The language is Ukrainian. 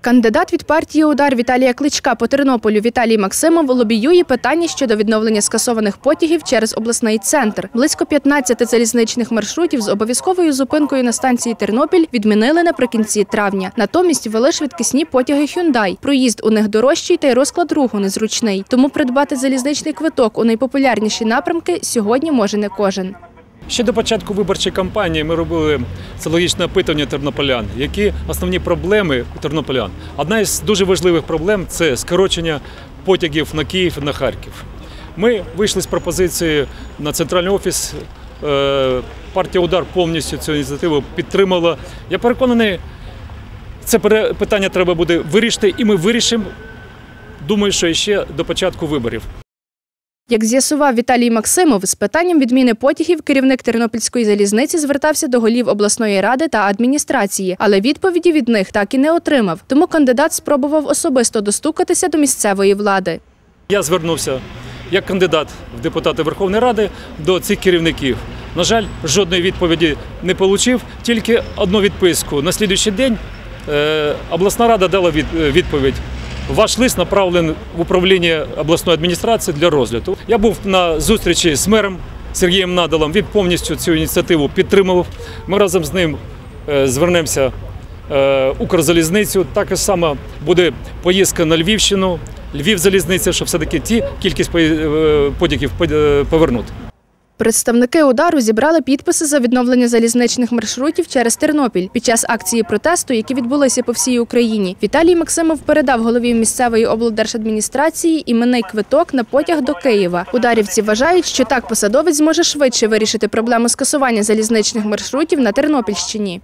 Кандидат від партії Удар Віталія Кличка по Тернополю Віталій Максимов лобіює питання щодо відновлення скасованих потягів через обласний центр. Близько 15 залізничних маршрутів з обов'язковою зупинкою на станції Тернопіль відмінили наприкінці травня. Натомість ввели швидкісні потяги Hyundai. Проїзд у них дорожчий та й розклад руху незручний. Тому придбати залізничний квиток у найпопулярніші напрямки сьогодні може не кожен. Ще до початку виборчої кампанії ми робили соціологічне опитування тернополян. Які основні проблеми у тернополян? Одна із дуже важливих проблем це скорочення потягів на Київ і на Харків. Ми вийшли з пропозицією на центральний офіс. Е, Партія Удар повністю цю ініціативу підтримала. Я переконаний, це питання треба буде вирішити, і ми вирішимо. Думаю, що ще до початку виборів. Як з'ясував Віталій Максимов, з питанням відміни потягів керівник Тернопільської залізниці звертався до голів обласної ради та адміністрації, але відповіді від них так і не отримав. Тому кандидат спробував особисто достукатися до місцевої влади. Я звернувся як кандидат в депутати Верховної Ради до цих керівників. На жаль, жодної відповіді не отримав, тільки одну відписку. На слідуючий день е, обласна рада дала е, відповідь. Ваш лист направлений в управління обласної адміністрації для розгляду. Я був на зустрічі з мером Сергієм Надалом. Він повністю цю ініціативу підтримував. Ми разом з ним е, звернемося е, Укрзалізницю. Також само буде поїздка на Львівщину, Львів залізниця, щоб все-таки ті кількість е, потягів е, повернути. Представники удару зібрали підписи за відновлення залізничних маршрутів через Тернопіль. Під час акції протесту, які відбулися по всій Україні, Віталій Максимов передав голові місцевої облдержадміністрації іменний квиток на потяг до Києва. Ударівці вважають, що так посадовець зможе швидше вирішити проблему скасування залізничних маршрутів на Тернопільщині.